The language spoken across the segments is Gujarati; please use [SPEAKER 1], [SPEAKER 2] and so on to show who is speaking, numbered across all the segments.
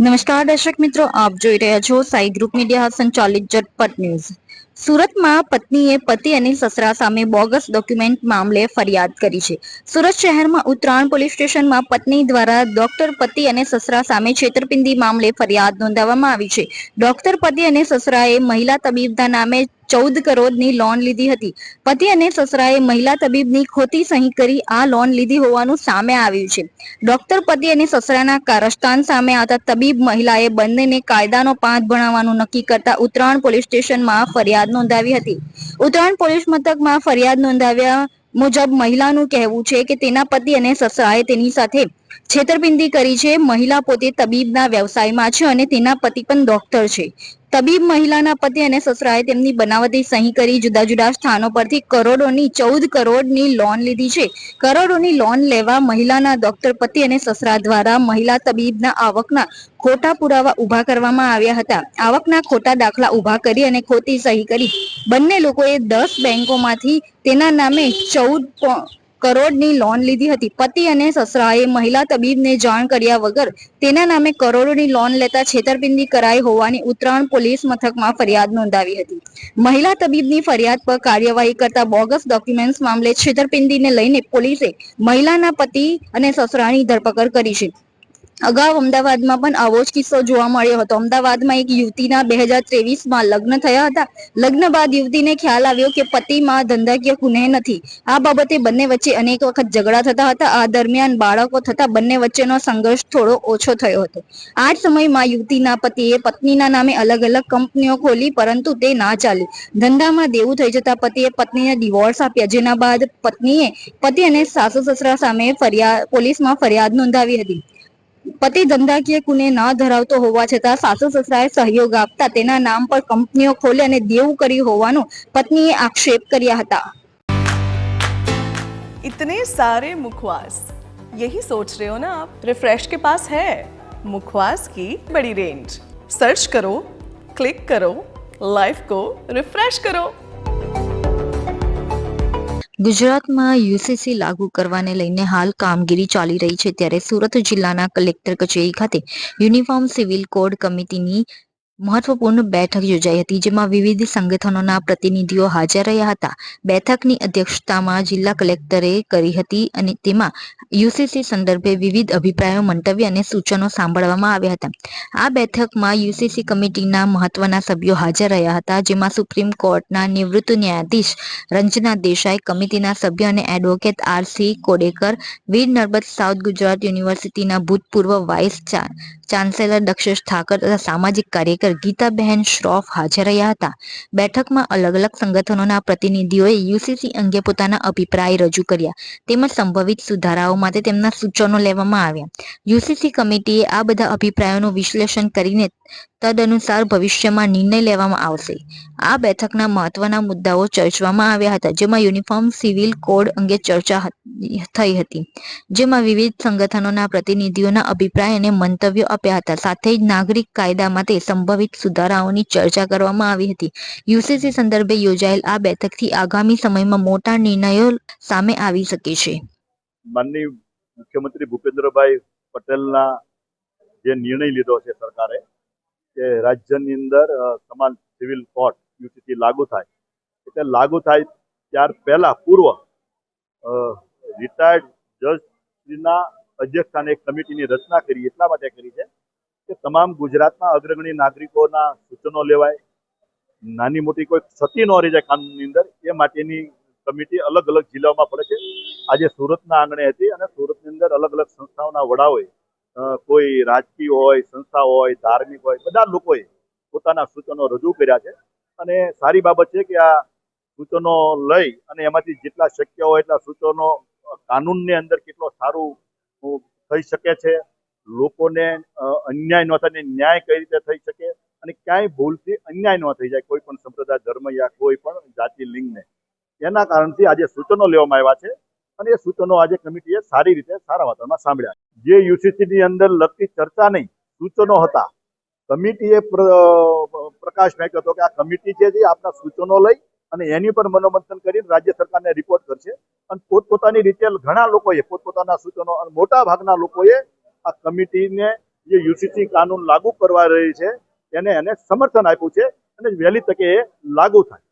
[SPEAKER 1] નમસ્કાર દર્શક મિત્રો, આપ જોઈ રહ્યા છો સાઈ ગ્રુપ મીડિયા સંચાલિત ઝટપટ ન્યૂઝ. સુરતમાં પત્નીએ પતિ અને સસરા સામે બોગસ ડોક્યુમેન્ટ મામલે ફરિયાદ કરી છે. સુરત શહેરમાં ઉત્તરાયણ પોલીસ સ્ટેશનમાં પત્ની દ્વારા ડોક્ટર પતિ અને સસરા સામે છેતરપિંડી મામલે ફરિયાદ નોંધાવવામાં આવી છે. ડોક્ટર પતિ અને સસરાએ મહિલા તબીબના નામે ચૌદ કરોડની લોન લીધી હતી. પતિ અને સસરાએ મહિલા તબીબની ખોટી સહી કરી આ લોન લીધી હોવાનું સામે આવ્યું છે. ડોક્ટર પતિ અને સસરાના કારસ્તાન સામે આવતા તબીબ મહિલાએ બંનેને કાયદાનો પાઠ ભણાવવાનું નક્કી કરતા ઉત્તરાયણ પોલીસ સ્ટેશનમાં ફરિયાદ નોંધાવી હતી. ઉત્તરાયણ પોલીસ મથકમાં ફરિયાદ નોંધાવ્યા મુજબ મહિલાનું કહેવું છે કે તેના પતિ અને સસરાએ તેની સાથે છેતરપિંડી કરી છે. મહિલા પોતે તબીબના વ્યવસાયમાં છે અને તેના પતિ પણ ડોક્ટર છે. તબીબ મહિલાના પતિ અને સસરાએ તેમની બનાવટી સહી કરી જુદા જુદા સ્થાનો પરથી કરોડોની ચૌદ કરોડની લોન લીધી છે. કરોડોની લોન લેવા મહિલાના ડોક્ટર પતિ અને સસરા દ્વારા મહિલા તબીબના આવકના ખોટા પુરાવા ઊભા કરવામાં આવ્યા હતા. આવકના ખોટા દાખલા ઊભા કરી અને ખોટી સહી કરી. બંને લોકોએ દસ બેંકોમાંથી તેના નામે ચૌદ કરોડની લોન લીધી હતી. પતિ અને સસરાએ મહિલા તબીબને જાણ કર્યા વગર તેના નામે કરોડોની લોન લેતા છેતરપિંડી કરાઈ હોવાની ઉત્તરાયણ પોલીસ મથકમાં ફરિયાદ નોંધાવી હતી. મહિલા તબીબની ફરિયાદ પર કાર્યવાહી કરતા બોગસ ડોક્યુમેન્ટ્સ મામલે છેતરપિંડીને લઈને પોલીસે મહિલાના પતિ અને સસરાની ધરપકડ કરી છે. અગાઉ અમદાવાદમાં પણ આવો જ કિસ્સો જોવા મળ્યો હતો. અમદાવાદમાં એક યુવતીના બે હજાર ત્રેવીસમાં લગ્ન થયા હતા. લગ્ન બાદ યુવતીને ખ્યાલ આવ્યો કે પતિમાં ધંધાકીય કુનેહ નથી. આ બાબતે બંને વચ્ચે અનેક વખત ઝઘડા થતા હતા. આ દરમિયાન બાળકો થતા બંને વચ્ચેનો સંઘર્ષ થોડો ઓછો થયો હતો. આ જ સમયમાં યુવતીના પતિએ પત્નીના નામે અલગ અલગ કંપનીઓ ખોલી, પરંતુ તે ના ચાલી. ધંધામાં દેવું થઈ જતા પતિએ પત્નીને ડિવોર્સ આપ્યા, જેના બાદ પત્નીએ પતિ અને સાસુ સસરા સામે ફરિયાદ પોલીસમાં ફરિયાદ નોંધાવી હતી. પતિ ધંધાકીય કુને ન ધરાવતો હોવા છતાં સાસુ સસરાએ સહયોગ આપતા તેના નામ પર કંપનીઓ ખોલી અને દેવું કર્યું હોવાનું પત્નીએ આક્ષેપ કર્યા હતા
[SPEAKER 2] इतने सारे मुखवास यही सोच रहे हो ना आप रिफ्रेश के पास है मुखवास की बड़ी रेंज सर्च करो क्लिक करो लाइफ को रिफ्रेश करो
[SPEAKER 1] ગુજરાતમાં યુસીસી લાગુ કરવાને લઈને હાલ કામગીરી ચાલી રહી છે ત્યારે સુરત જિલ્લાના કલેક્ટર કચેરી ખાતે યુનિફોર્મ સિવિલ કોડ કમિટીની મહત્વપૂર્ણ બેઠક યોજાઈ હતી, જેમાં વિવિધ સંગઠનોના પ્રતિનિધિઓ હાજર રહ્યા હતા. બેઠકની અધ્યક્ષતામાં જિલ્લા કલેક્ટરે કરી હતી અને તેમાં યુસીસી સંદર્ભે વિવિધ અભિપ્રાયો મંતવ્ય અને સૂચનો સાંભળવામાં આવ્યા હતા. આ બેઠકમાં યુસીસી કમિટીના મહત્વના સભ્યો હાજર રહ્યા હતા, જેમાં સુપ્રીમ કોર્ટના નિવૃત્ત ન્યાયાધીશ રંજના દેસાઈ, કમિટીના સભ્ય અને advocate R C Kodekar, Veer Narmad South Gujarat યુનિવર્સિટીના ભૂતપૂર્વ વાઇસ ચાન્સેલર દક્ષેશ ઠાકર તથા સામાજિક કાર્યકર ગીતાબહેન શ્રોફ હાજર રહ્યા હતા. બેઠકમાં અલગ અલગ સંગઠનોના પ્રતિનિધિઓએ યુસીસી અંગે પોતાના અભિપ્રાય રજૂ કર્યા. તેમજ સંભવિત સુધારાઓ માટે તેમના સૂચનો લેવામાં આવ્યા. યુસીસી કમિટીએ આ બધા અભિપ્રાયોનું વિશ્લેષણ કરીને તદનુસાર ભવિષ્યમાં નિર્ણય લેવામાં આવશે. આ બેઠકના મહત્વના મુદ્દાઓ ચર્ચવામાં આવ્યા હતા, જેમાં યુનિફોર્મ સિવિલ કોડ અંગે ચર્ચા થઈ હતી, જેમાં વિવિધ સંગઠનોના પ્રતિનિધિઓના અભિપ્રાય અને મંતવ્યો આપ્યા હતા. સાથે જ નાગરિક કાયદા માટે સંભવિત સુધારાઓની ચર્ચા કરવામાં આવી હતી. યુસીસી સંદર્ભે યોજાયેલ આ બેઠકથી આગામી સમયમાં મોટા નિર્ણયો સામે આવી શકે છે.
[SPEAKER 3] માનનીય મુખ્યમંત્રી ભૂપેન્દ્રભાઈ પટેલના જે નિર્ણય લીધો છે સરકારે, કે રાજ્યની અંદર સમાન સિવિલ કોર્ટ યુસીસી લાગુ થાય. એટલે લાગુ થાય ત્યાર પહેલા પૂર્વ રિટાયર્ડ જજના અધ્યક્ષસ્થાને એક કમિટીની રચના કરી, એટલા માટે કરી છે કે તમામ ગુજરાતના અગ્રગણી નાગરિકોના સૂચનો લેવાય, નાની મોટી કોઈ ક્ષતિ ન રહી જાય કાનૂનની અંદર, એ માટેની કમિટી અલગ અલગ જિલ્લાઓમાં પડે છે. આજે સુરતના આંગણે હતી અને સુરતની અંદર અલગ અલગ સંસ્થાઓના વડાઓએ કોઈ રાજકીય હોય, સંસ્થા હોય, ધાર્મિક હોય, બધા લોકોએ પોતાના સૂચનો રજૂ કર્યા છે. અને સારી બાબત છે કે આ સૂચનો લઈ અને એમાંથી જેટલા શક્ય હોય એટલા સૂચનો કાનૂનની અંદર કેટલો સારું થઈ શકે છે. લોકોને અન્યાય ન થાય ન્યાય કઈ રીતે થઈ શકે અને ક્યાંય ભૂલથી અન્યાય ન થઈ જાય કોઈ પણ સંપ્રદાય, ધર્મ યા કોઈ પણ જાતિ, લિંગને. એના કારણથી આજે સૂચનો લેવામાં આવ્યા છે અને એ સૂચનો આજે કમિટીએ સારી રીતે સારા વાતાવરણમાં સાંભળ્યા. જે યુસીસીની અંદર લગતી ચર્ચા નહીં, સૂચનો હતા. કમિટીએ પ્ર- પ્રકાશ ફેંક્યો હતો કે આ કમિટી જે છે આપના સૂચનો લઈ અને એની પર મનોમંથન કરીને રાજ્ય સરકારને રિપોર્ટ કરશે. અને પોતપોતાની રીતે ઘણા લોકોએ, પોતપોતાના સૂચનો અને મોટા ભાગના લોકોએ આ કમિટીને જે યુસીસી કાનૂન લાગુ કરવા રહી છે, એને એને સમર્થન આપ્યું છે અને વહેલી તકે એ લાગુ થાય.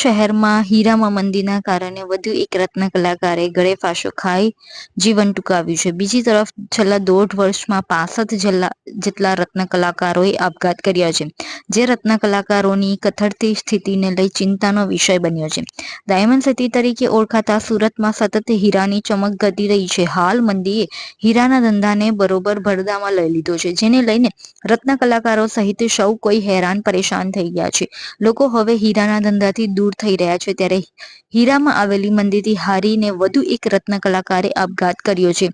[SPEAKER 1] શહેરમાં હીરામાં મંદીના કારણે વધુ એક રત્ન કલાકારે ગળે ફાંસો ખાઈ જીવન ટૂંકાવ્યું છે. બીજી તરફ છેલ્લા દોઢ વર્ષમાં પાસઠ જેટલા રત્ન કલાકારોએ આપઘાત કર્યા છે. જે રત્ન કલાકારોની કથળતી સ્થિતિને લઈ ચિંતાનો વિષય બન્યો છે. ડાયમંડ સિટી તરીકે ઓળખાતા સુરતમાં સતત હીરાની ચમક ઘટી રહી છે. હાલ મંદીએ હીરાના ધંધાને બરોબર ભરદામાં લઈ લીધો છે, જેને લઈને રત્ન કલાકારો સહિત સૌ કોઈ હેરાન પરેશાન થઈ ગયા છે. લોકો હવે હીરાના ધંધાથી દૂર થઈ રહ્યા છે ત્યારે હીરામાં આવેલી મંદિરથી હારીને વધુ એક રત્ન કલાકારે આપઘાત કર્યો છે.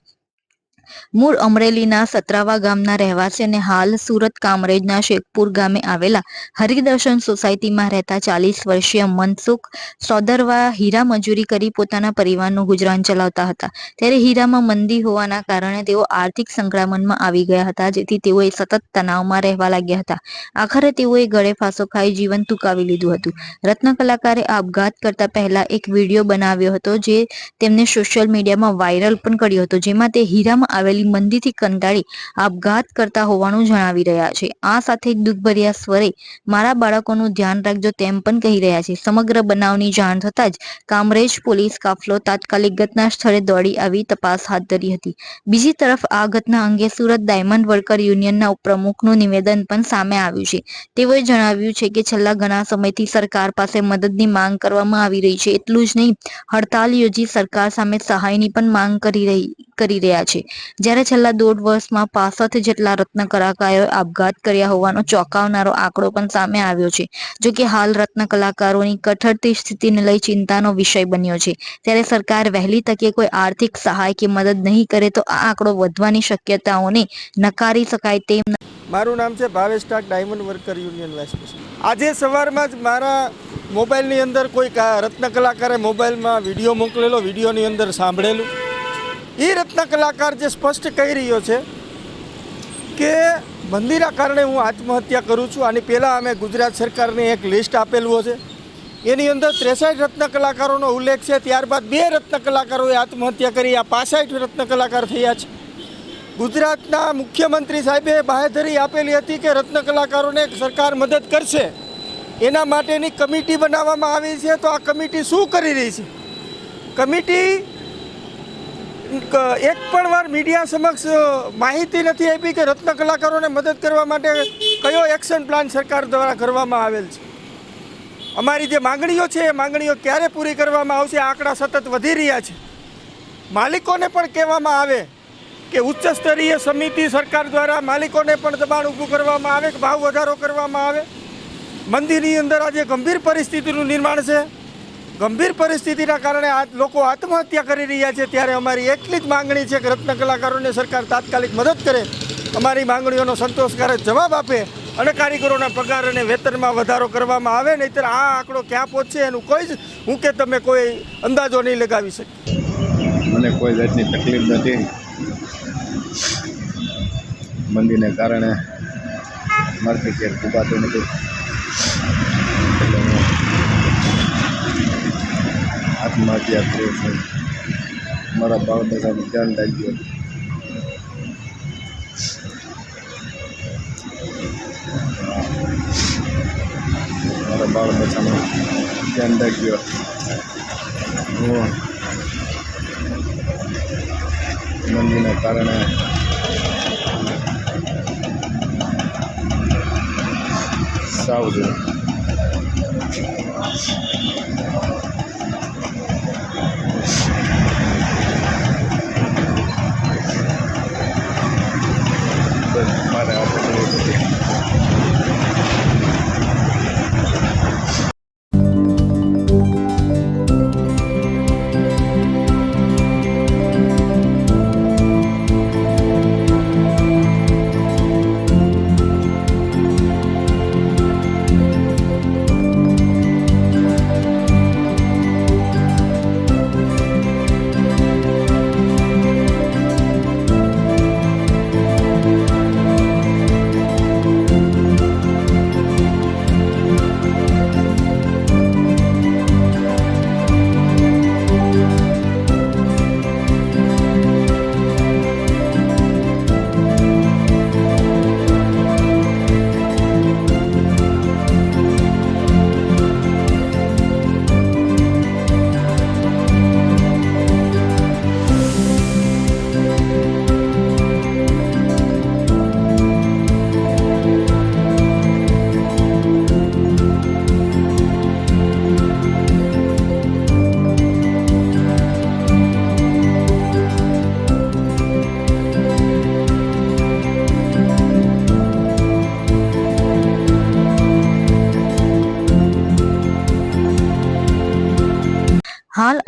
[SPEAKER 1] મૂળ અમરેલીના સતરાવા ગામના રહેવાસી અને હાલ સુરત કામરેજના શેખપુર ગામે આવેલા હરિદર્શન સોસાયટીમાં રહેતા ચાલીસ વર્ષીય મનસુખ સોદરવા હીરા મજૂરી કરી પોતાના પરિવારનું ગુજરાન ચલાવતા હતા. ત્યારે હીરામાં મંદી હોવાના કારણે તેઓ આર્થિક સંક્રમણમાં આવી ગયા હતા, જેથી તેઓએ સતત તણાવમાં રહેવા લાગ્યા હતા. આખરે તેઓએ ગળે ફાંસો ખાઈ જીવન ટૂંકાવી લીધું હતું. રત્ન કલાકારે આપઘાત કરતા પહેલા એક વીડિયો બનાવ્યો હતો, જે તેમને સોશિયલ મીડિયામાં વાયરલ પણ કર્યો હતો, જેમાં તે હીરામાં આવેલી મંદીથી કંટાળી આપઘાત કરતા હોવાનું જણાવી રહ્યા છે. આ સાથે દુઃખભર્યા સ્વરે મારા બાળકોનું ધ્યાન રાખજો તેમ પણ કહી રહ્યા છે. સમગ્ર બનાવની જાણ થતાં જ કામરેજ પોલીસ કાફલો તાત્કાલિક ઘટના સ્થળે દોડી આવી તપાસ હાથ ધરી હતી. બીજી તરફ આ ઘટના અંગે સુરત ડાયમંડ વર્કર યુનિયનના ઉપપ્રમુખનું નિવેદન પણ સામે આવ્યું છે. તેઓએ જણાવ્યું છે કે છેલ્લા ઘણા સમયથી સરકાર પાસે મદદની માંગ કરવામાં આવી રહી છે. એટલું જ નહીં, હડતાલ યોજી સરકાર સામે સહાયની પણ માંગ કરી રહી કરી રહ્યા છે. જ્યારે છેલ્લા દોઢ વર્ષમાં પાસઠ જેટલા રત્ન કલાકારોએ આપઘાત કર્યા હોવાનો ચોંકાવનારો આંકડો પણ સામે આવ્યો છે. જો કે હાલ રત્ન કલાકારોની કઠળતી સ્થિતિને લઈ ચિંતાનો વિષય બન્યો છે. ત્યારે સરકાર વહેલી તકે કોઈ આર્થિક સહાય કે મદદ નહીં કરે તો આ આંકડો વધવાની શક્યતાઓને નકારી શકાય તેમ
[SPEAKER 4] મારું નામ છે Bhavesh Tak diamond worker union vice president. આજે સવારમાં જ મારા મોબાઈલની અંદર કોઈ રત્ન કલાકારે મોબાઈલમાં વીડિયો મોકલેલો, વિડીયોની અંદર સાંભળેલું. એ રત્ન કલાકાર જે સ્પષ્ટ કહી રહ્યો છે કે મંદિરના કારણે હું આત્મહત્યા કરું છું. આની પહેલાં અમે ગુજરાત સરકારને એક લિસ્ટ આપેલું છે એની અંદર ત્રેસઠ રત્ન કલાકારોનો ઉલ્લેખ છે. ત્યારબાદ બે રત્ન કલાકારોએ આત્મહત્યા કરી. આ પાસઠ રત્ન કલાકાર થયા છે. ગુજરાતના મુખ્યમંત્રી સાહેબે બાહેધરી આપેલી હતી કે રત્ન કલાકારોને સરકાર મદદ કરશે. એના માટેની કમિટી બનાવવામાં આવી છે. તો આ કમિટી શું કરી રહી છે? કમિટી એક પણ વાર મીડિયા સમક્ષ માહિતી નથી આપી કે રત્ન કલાકારોને મદદ કરવા માટે કયો એક્શન પ્લાન સરકાર દ્વારા કરવામાં આવેલ છે? અમારી જે માંગણીઓ છે, એ માંગણીઓ ક્યારે પૂરી કરવામાં આવશે? આંકડા સતત વધી રહ્યા છે. માલિકોને પણ કહેવામાં આવે કે ઉચ્ચ સ્તરીય સમિતિ સરકાર દ્વારા માલિકોને પણ દબાણ ઊભું કરવામાં આવે કે ભાવ વધારો કરવામાં આવે? મંદિરની અંદર આજે ગંભીર પરિસ્થિતિનું નિર્માણ છે. ગંભીર પરિસ્થિતિના કારણે લોકો આત્મહત્યા કરી રહ્યા છે. ત્યારે અમારી એટલી જ માંગણી છે કે રત્ન કલાકારોને સરકાર તાત્કાલિક મદદ કરે. અમારી માંગણીઓનો સંતોષકારક જવાબ આપે અને કારીગરોના પગાર અને વેતનમાં વધારો કરવામાં આવે, નહીંતર આ આંકડો ક્યાં પહોંચશે એનું કોઈ જ હું કે તમે કોઈ અંદાજો નહીં લગાવી શકે
[SPEAKER 5] મને કોઈ જાતની તકલીફ નથી. મંદીને કારણે ક્યાંક ફૂગાતું નથી એટલે હું આત્મહત્યા કરું છું મારા બાળ બધાનું ધ્યાન રાખજો મારા બાળ બચ્ચાનું ધ્યાન રાખજો હું મંદીના કારણે સાવ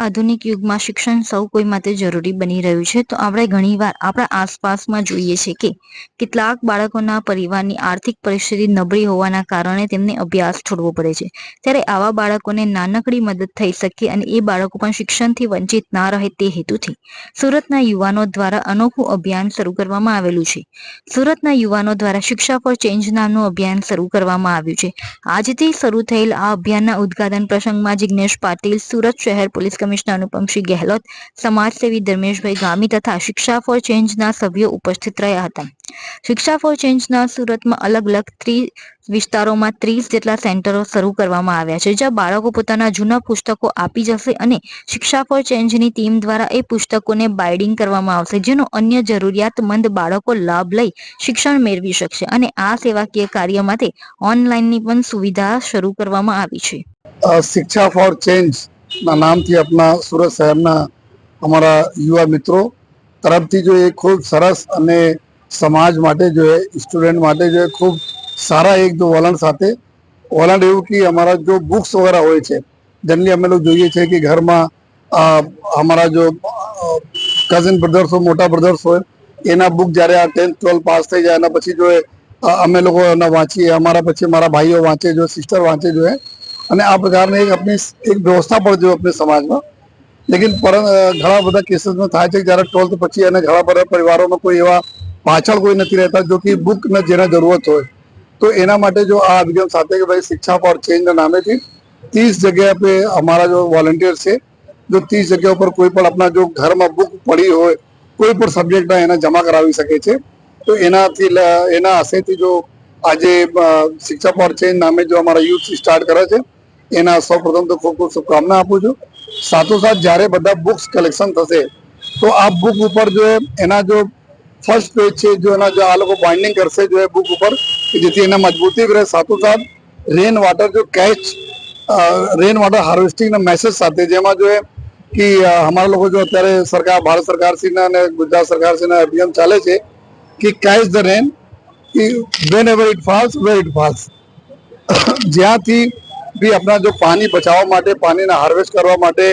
[SPEAKER 1] આધુનિક યુગમાં શિક્ષણ સૌ કોઈ માટે જરૂરી બની રહ્યું છે. તો આપણે ઘણીવાર આપણા આસપાસમાં જોઈએ છે કે કેટલાક બાળકોના પરિવારની આર્થિક પરિસ્થિતિ નબળી હોવાના કારણે તેમને અભ્યાસ છોડવો પડે છે. ત્યારે આવા બાળકોને નાનકડી મદદ થઈ શકે અને એ બાળકો પણ શિક્ષણથી વંચિત ના રહે તે હેતુથી સુરતના યુવાનો દ્વારા અનોખું અભિયાન શરૂ કરવામાં આવેલું છે. સુરતના યુવાનો દ્વારા શિક્ષા ફોર ચેન્જ નામનું અભિયાન શરૂ કરવામાં આવ્યું છે. આજથી શરૂ થયેલ આ અભિયાનના ઉદ્ઘાટન પ્રસંગમાં જિજ્ઞેશ પાટીલ સુરત શહેર પોલીસ કમિશનર અનુપમસિંહ ગેહલોત, સમાજસેવી ધર્મેશભાઈ ગામી તથા શિક્ષા ફોર ચેન્જના સભ્યો ઉપસ્થિત રહ્યા હતા. શિક્ષા ફોર ચેન્જના સુરતમાં અલગ અલગ ત્રીસ વિસ્તારોમાં ત્રીસ જેટલા સેન્ટરો શરૂ કરવામાં આવ્યા છે, જ્યાં બાળકો પોતાના જૂના પુસ્તકો આપી જશે અને શિક્ષા ફોર ચેન્જની ટીમ દ્વારા એ પુસ્તકોને બાઇડિંગ કરવામાં આવશે, જેનો અન્ય જરૂરિયાતમંદ બાળકો લાભ લઈ શિક્ષણ મેળવી શકશે અને આ સેવાકીય કાર્ય માટે ઓનલાઈનની પણ સુવિધા શરૂ કરવામાં આવી છે.
[SPEAKER 6] શિક્ષા ફોર ચેન્જ ના નામથી આપણા સુરત શહેરના અમારા યુવા મિત્રો, તરફથી જો એ ખૂબ સરસ અને સમાજ માટે જો એ, સ્ટુડન્ટ માટે જો એ ખૂબ સારા એક જો વલણ સાથે, વલણ એવું કે અમારા જો બુક્સ વગેરે હોય છે જનરલી અમે લોકો જોઈએ છે કે ઘરમાં અમારા જો કઝિન બ્રધર્સ હોય, મોટા બ્રધર્સ હોય, એના બુક જ્યારે આ ટેન્થ ટ્વેલ્થ પાસ થઈ જાય એના પછી જો અમે લોકો એના વાંચીએ, અમારા પછી મારા ભાઈઓ વાંચે, જો સિસ્ટર વાંચે જો અને આ પ્રકારની એક આપણી એક વ્યવસ્થા પણ જો આપણી સમાજમાં. લેકિન પર ઘણા બધા કેસીસમાં થાય છે જ્યારે ટ્વેલ્થ પછી અને ઘણા બધા પરિવારોમાં કોઈ એવા પાછળ કોઈ નથી રહેતા જો કે બુક જેને જરૂરત હોય. તો એના માટે જો આ અભિગમ સાથે કે ભાઈ શિક્ષા પર ચેન્જના નામેથી ત્રીસ જગ્યા પે અમારા જો વોલન્ટિયર છે, જો ત્રીસ જગ્યા ઉપર કોઈ પણ આપણા જો ઘરમાં બુક પડી હોય, કોઈ પણ સબ્જેક્ટના એને જમા કરાવી શકે છે. તો એનાથી એના આશયથી જો આજે શિક્ષા પર ચેન્જ નામે જો અમારા યુથ સ્ટાર્ટ કરે છે એના સૌ પ્રથમ તો ખૂબ ખૂબ શુભકામના આપું છું. સાથોસાથ જ્યારે બધા બુક્સ કલેક્શન થશે, તો આ બુક ઉપર જો એના જો ફર્સ્ટ પેજ છે, જો એના જો આ લોકો બાઇન્ડિંગ કરશે, જો એ બુક ઉપર જેથી એને મજબૂતી રહે. સાથોસાથ રેન વોટર જો કેચ રેન વોટર હાર્વેસ્ટિંગના મેસેજ સાથે, જેમાં જો કે અમારા લોકો જો અત્યારે સરકાર, ભારત સરકારશ્રીના અને ગુજરાત સરકારશ્રીના અભિયાન ચાલે છે કે catch the rain whenever it falls where it falls જ્યાંથી બી આપણા જો પાણી બચાવવા માટે, પાણીને હાર્વેસ્ટ કરવા માટે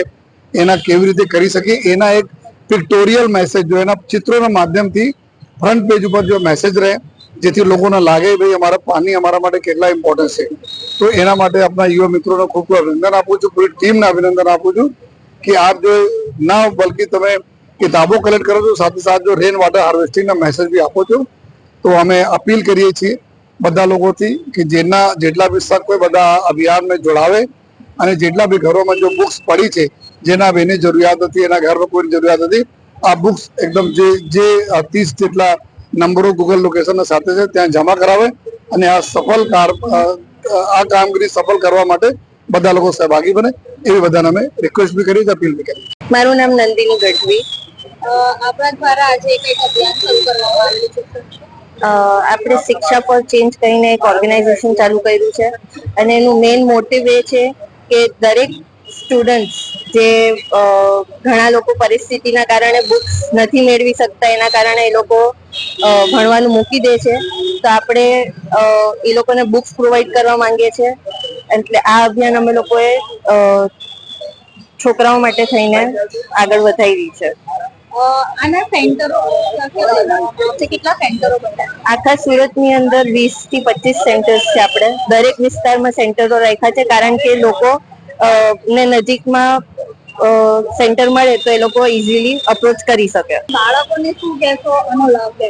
[SPEAKER 6] એના કેવી રીતે કરી શકીએ, એના એક પિક્ટોરિયલ મેસેજ જો એના ચિત્રોના માધ્યમથી ફ્રન્ટ પેજ ઉપર જો મેસેજ રહે, જેથી લોકોને લાગે ભાઈ અમારા પાણી અમારા માટે કેટલા ઇમ્પોર્ટન્ટ છે. તો એના માટે આપણા યુવા મિત્રોને ખૂબ ખૂબ અભિનંદન આપું છું, પૂરી ટીમને અભિનંદન આપું છું કે આપ જો ના બલકી તમે કિતાબો કલેક્ટ કરો છો, સાથે સાથે જો રેન વોટર હાર્વેસ્ટિંગના મેસેજ બી આપો છો, તો અમે અપીલ કરીએ છીએ. બધા લોકોથી કે જેના જેટલા બી શક હોય બધા અભિયાનને જોડાવે અને જેટલા બી ઘરોમાં જો બુક્સ પડી છે, જેના બેની જરૂરિયાત હતી, એના ઘરમાં કોઈની જરૂરિયાત હતી, આ બુક્સ એકદમ જે જે ત્રીસ જેટલા નંબરો ગૂગલ લોકેશન સાથે છે, ત્યાં જમા કરાવે અને આ સફળ આ કામગીરી સફળ કરવા માટે બધા લોકો સહભાગી બને. એવી બધાને અમે રિક્વેસ્ટ બી કરી, અપીલ બી કરી.
[SPEAKER 7] મારું નામ નંદિની ગઢવી.
[SPEAKER 8] આપણા દ્વારા આજે કંઈક અભિયાન શરૂ કરવામાં આવ્યું છે.
[SPEAKER 7] આપણે શિક્ષા પર ચેન્જ કરીને એક ઓર્ગેનાઇઝેશન ચાલુ કર્યું છે. અને એનું મેઇન મોટિવ એ છે કે દરેક સ્ટુડન્ટ્સ જે ઘણા લોકો પરિસ્થિતિના કારણે બુક્સ નથી મેળવી શકતા, એના કારણે એ લોકો ભણવાનું મૂકી દે છે. તો આપણે એ લોકોને બુક્સ પ્રોવાઈડ કરવા માંગીએ છીએ એટલે આ અભિયાન અમે લોકોએ છોકરાઓ માટે થઈને આગળ વધારી છે.
[SPEAKER 1] આના સેન્ટરો કેટલા સેન્ટરો
[SPEAKER 7] આખા સુરતની અંદર વીસથી પચીસ સેન્ટર્સ છે આપણે. દરેક વિસ્તારમાં સેન્ટરો રાખ્યા છે કારણ કે લોકો ને નજીકમાં સેન્ટર મળે તો એ લોકો ઇઝીલી અપ્રોચ કરી શકે.
[SPEAKER 1] બાળકોને શું કહેશો? આનો લાભ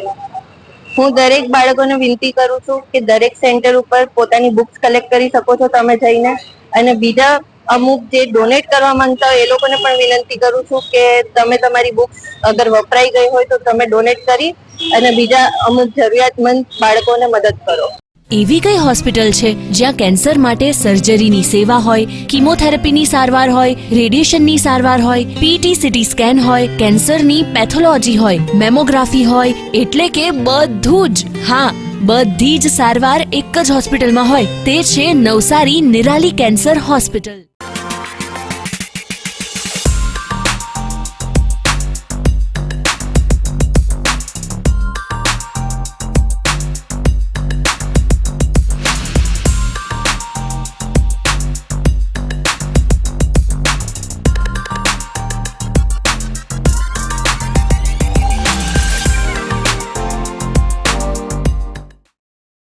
[SPEAKER 7] હું દરેક બાળકોને વિનંતી કરું છું કે દરેક સેન્ટર ઉપર પોતાની બુક્સ કલેક્ટ કરી શકો છો તમે જઈને. અને બીજા અમુક જે ડોનેટ કરવા માંગતા હોય એ લોકોને પણ વિનંતી કરું છું કે તમે તમારી બુક્સ અગર વપરાઈ ગઈ હોય તો તમે ડોનેટ કરી અને બીજા અમુક જરૂરિયાતમંદ બાળકોને મદદ કરો.
[SPEAKER 8] એવી કઈ હોસ્પિટલ છે જ્યાં કેન્સર માટે સર્જરીની સેવા હોય, કિમોથેરાપીની સારવાર હોય, રેડિયેશનની સારવાર હોય પીટી સીટી સ્કેન હોય, કેન્સરની પેથોલોજી હોય, મેમોગ્રાફી હોય, એટલે કે બધું જ. હા, બધી જ સારવાર એક જ હોસ્પિટલમાં હોય. તે છે નવસારી નિરાલી કેન્સર હોસ્પિટલ.